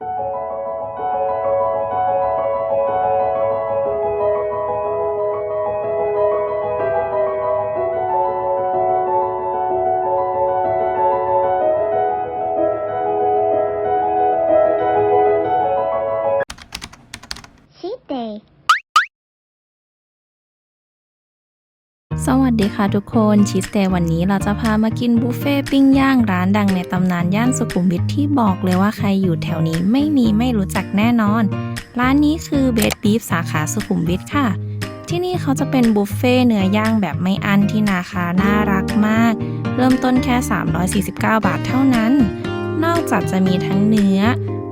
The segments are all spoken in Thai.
Thank you. สวัสดีค่ะทุกคนชีสเตย์วันนี้เราจะพามากินบุฟเฟ่ปิ้งย่างร้านดังในตำนานย่านสุขุมวิทที่บอกเลยว่าใครอยู่แถวนี้ไม่มีไม่รู้จักแน่นอน ร้านนี้คือเบสบีฟสาขาสุขุมวิทค่ะ ที่นี่เขาจะเป็นบุฟเฟ่เนื้อย่างแบบไม่อั้นที่ราคาน่ารักมาก เริ่มต้นแค่ 349 บาทเท่านั้น นอกจากจะมีทั้งเนื้อ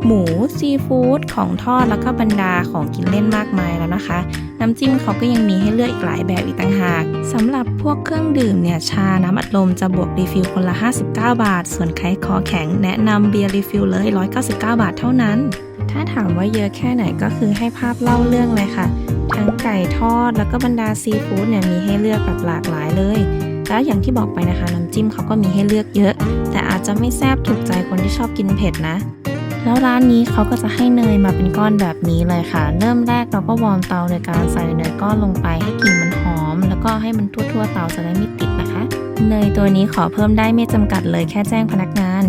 หมูซีฟู้ดของทอดแล้วก็บรรดาของกินเล่นมากมายแล้วนะคะ น้ำจิ้มเขาก็ยังมีให้เลือกอีกหลายแบบอีกต่างหากสำหรับพวกเครื่องดื่มเนี่ยชาน้ำอัดลมจะบวกรีฟิลคนละ 59 บาท ส่วนใครคอแข็งแนะนำเบียร์รีฟิลเลย 199 บาทเท่านั้น ถ้าถามว่าเยอะแค่ไหนก็คือให้ภาพเล่าเรื่องเลยค่ะ ทั้งไก่ทอดแล้วก็บรรดาซีฟู้ดเนี่ยมีให้เลือกแบบหลากหลายเลยแล้วอย่างที่บอกไปนะคะน้ำจิ้มเขาก็มีให้เลือกเยอะ แต่อาจจะไม่แซ่บถูกใจคนที่ชอบกินเผ็ดนะ แล้วร้านนี้เขาก็จะให้เนยมาเป็นก้อนแบบนี้เลยค่ะ เริ่มแรกเราก็วอร์มเตาในการใส่เนยก้อนลงไปให้กลิ่นมันหอม แล้วก็ให้มันทั่วๆเตาจะได้ไม่ติดนะคะ เนยตัวนี้ขอเพิ่มได้ไม่จำกัดเลยแค่แจ้งพนักงาน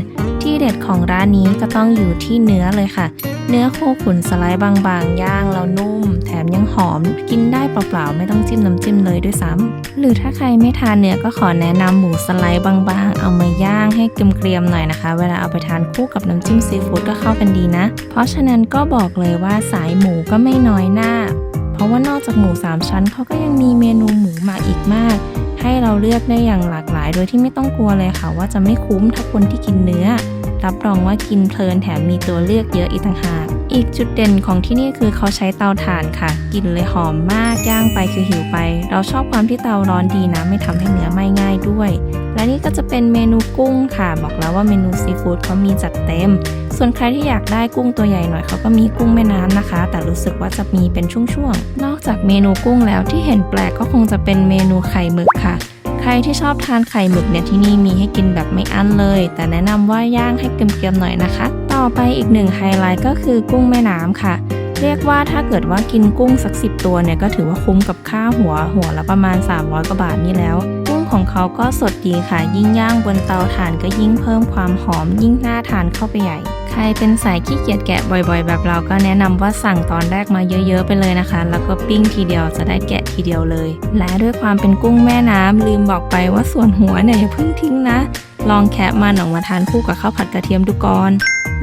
เด็ดของร้านนี้ก็ต้องอยู่ที่เนื้อเลยค่ะ เนื้อโคขุนสไลด์บางๆ ย่างแล้วนุ่ม แถมยังหอม กินได้เปล่าๆ ไม่ต้องจิ้มน้ำจิ้มเลยด้วยซ้ำหรือถ้าใครไม่ทานเนื้อก็ขอแนะนำหมูสไลด์บางๆ เอามาย่างให้เกรียมๆหน่อยนะคะ เวลาเอาไปทานคู่กับน้ำจิ้มซีฟู้ดก็เข้ากันดีนะ เพราะฉะนั้นก็บอกเลยว่าสายหมูก็ไม่น้อยหน้า เพราะว่านอกจากหมูสามชั้นเขาก็ยังมีเมนูหมูหมักอีกมากให้เราเลือกได้อย่างหลากหลาย โดยที่ไม่ต้องกลัวเลยค่ะว่าจะไม่คุ้มถ้าคนที่กินเนื้อ รับรองว่ากินเพลินแถมมีตัวเลือกเยอะอีกต่างหาก อีกจุดเด่นของที่นี่คือเขาใช้เตาถ่านค่ะ กลิ่นเลยหอมมากย่างไปคือหิวไป เราชอบความที่เตาร้อนดีนะ ไม่ทำให้เนื้อไหม้ง่ายด้วย และนี่ก็จะเป็นเมนูกุ้งค่ะ บอกแล้วว่าเมนูซีฟู้ดเขามีจัดเต็ม ส่วนใครที่อยากได้กุ้งตัวใหญ่หน่อยเขาก็มีกุ้งแม่น้ำนะคะ แต่รู้สึกว่าจะมีเป็นช่วงๆ นอกจากเมนูกุ้งแล้วที่เห็นแปลกก็คงจะเป็นเมนูไข่หมึกค่ะ ใครที่ชอบทานไข่หมึกเนี่ยที่นี่มีให้กินแบบไม่อั้นเลย แต่แนะนำว่าย่างให้เกรียมๆหน่อยนะคะ ต่อไปอีกหนึ่งไฮไลท์ก็คือกุ้งแม่น้ำค่ะ เรียกว่าถ้าเกิดว่ากินกุ้งสักสิบตัวเนี่ยก็ถือว่าคุ้มกับค่าหัวหัวละประมาณ 300กว่าบาทนี่แล้วกุ้งของเขาก็สดดีค่ะ ยิ่งย่างบนเตาถ่านก็ยิ่งเพิ่มความหอมยิ่งน่าทานเข้าไปใหญ่ ใครเป็นสายขี้เกียจแกะบ่อยๆ แบบเราก็แนะนำว่าสั่งตอนแรกมาเยอะๆไปเลยนะคะ แล้วก็ปิ้งทีเดียวจะได้แกะทีเดียวเลย และด้วยความเป็นกุ้งแม่น้ำลืมบอกไปว่าส่วนหัวเนี่ยอย่าเพิ่งทิ้งนะ ลองแคะมันออกมาทานคู่กับข้าวผัดกระเทียมดูก่อน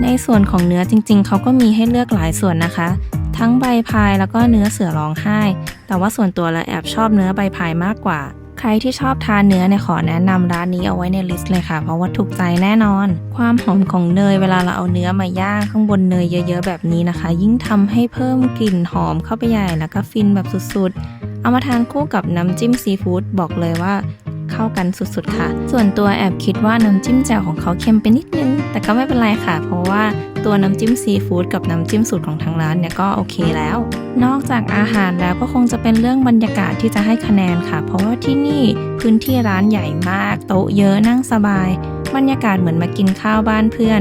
ในส่วนของเนื้อจริง ๆ เขาก็มีให้เลือกหลายส่วนนะคะ ทั้งใบพายแล้วก็เนื้อเสือร้องไห้ แต่ว่าส่วนตัวแล้วแอบชอบเนื้อใบพายมากกว่า ใครที่ชอบทานเนื้อเนี่ยขอแนะนำร้านนี้เอาไว้ในลิสต์เลยค่ะ เพราะว่าถูกใจแน่นอน ความหอมของเนยเวลาเราเอาเนื้อมาย่างข้างบนเนยเยอะ ๆ แบบนี้นะคะ ยิ่งทำให้เพิ่มกลิ่นหอมเข้าไปใหญ่แล้วก็ฟินแบบสุดๆ เอามาทานคู่กับน้ำจิ้มซีฟู้ดบอกเลยว่าเข้ากันสุดๆค่ะ ส่วนตัวแอบคิดว่าน้ำจิ้มแจ่วของเขาเค็มไปนิดนึง แต่ก็ไม่เป็นไรค่ะ เพราะว่าตัวน้ำจิ้มซีฟู้ดกับน้ำจิ้มสูตรของทางร้านเนี่ยก็โอเคแล้ว นอกจากอาหารแล้วก็คงจะเป็นเรื่องบรรยากาศที่จะให้คะแนนค่ะ เพราะว่าที่นี่พื้นที่ร้านใหญ่มาก โต๊ะเยอะนั่งสบาย บรรยากาศเหมือนมากินข้าวบ้านเพื่อน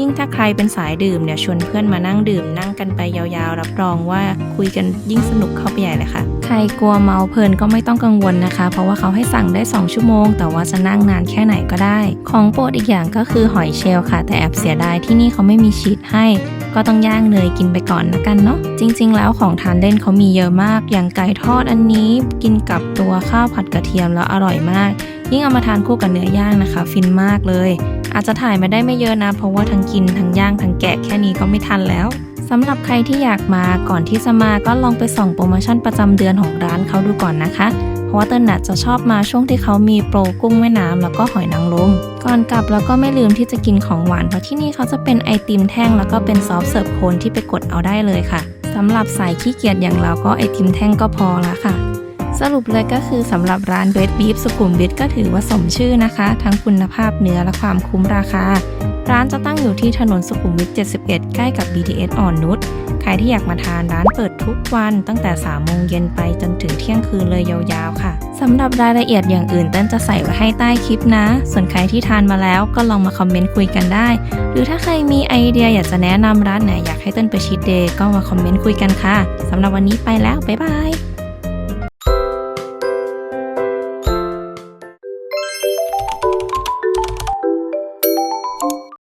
ยิ่งถ้าใครเป็นสายดื่มเนี่ยชวนเพื่อนมานั่งดื่ม นั่งกันไปยาวๆ รับรองว่าคุยกันยิ่งสนุกเข้าไปใหญ่เลยค่ะ ใครกลัวเมาเพลินก็ไม่ต้องกังวลนะคะ เพราะว่าเขาให้สั่งได้ 2 ชั่วโมง แต่ว่าจะนั่งนานแค่ไหนก็ได้ ของโปรดอีกอย่างก็คือหอยเชลล์ค่ะ แต่แอบเสียดายที่นี่เขาไม่มีชีสให้ก็ต้องย่างเนยกินไปก่อนนะกันเนาะจริง ๆ แล้วของทานเล่นเขามีเยอะมาก อย่างไก่ทอดอันนี้กินกับตัวข้าวผัดกระเทียมแล้วอร่อยมาก ยิ่งเอามาทานคู่กับเนื้อย่างนะคะ ฟินมากเลย อาจจะถ่ายมาได้ไม่เยอะนะ เพราะว่าทั้งกินทั้งย่างทั้งแกะแค่นี้ก็ไม่ทันแล้วสำหรับใครที่อยากมาก่อนที่จะมาก็ลองไปส่องโปรโมชั่นประจำเดือนของร้านเขาดูก่อนนะคะ เพราะว่าเติ้ลน่ะจะชอบมาช่วงที่เขามีโปรกุ้งแม่น้ำแล้วก็หอยนางรมก่อนกลับแล้วก็ไม่ลืมที่จะกินของหวาน เพราะที่นี่เขาจะเป็นไอติมแท่งแล้วก็เป็นซอฟเสิร์ฟโคนที่ไปกดเอาได้เลยค่ะสำหรับสายขี้เกียจอย่างเราก็ไอติมแท่งก็พอละค่ะ สรุปเลยก็คือสำหรับร้านเบสบีฟสุขุมวิทก็ถือว่าสมชื่อนะคะ ทั้งคุณภาพเนื้อและความคุ้มราคา ร้านจะตั้งอยู่ที่ถนนสุขุมวิท 71 ใกล้กับ BTS อ่อนนุชใครที่อยากมาทานร้านเปิดทุกวันตั้งแต่3โมงเย็นไปจนถึงเที่ยงคืนเลยยาวๆค่ะสำหรับรายละเอียดอย่างอื่นเต้นจะใส่ไว้ให้ใต้คลิปนะ ส่วนใครที่ทานมาแล้วก็ลองมาคอมเมนต์คุยกันได้ หรือถ้าใครมีไอเดียอยากจะแนะนำร้านไหนอยากให้เต้นไปชีตเดย์ก็มาคอมเมนต์คุยกันค่ะสำหรับวันนี้ไปแล้วบ๊ายบาย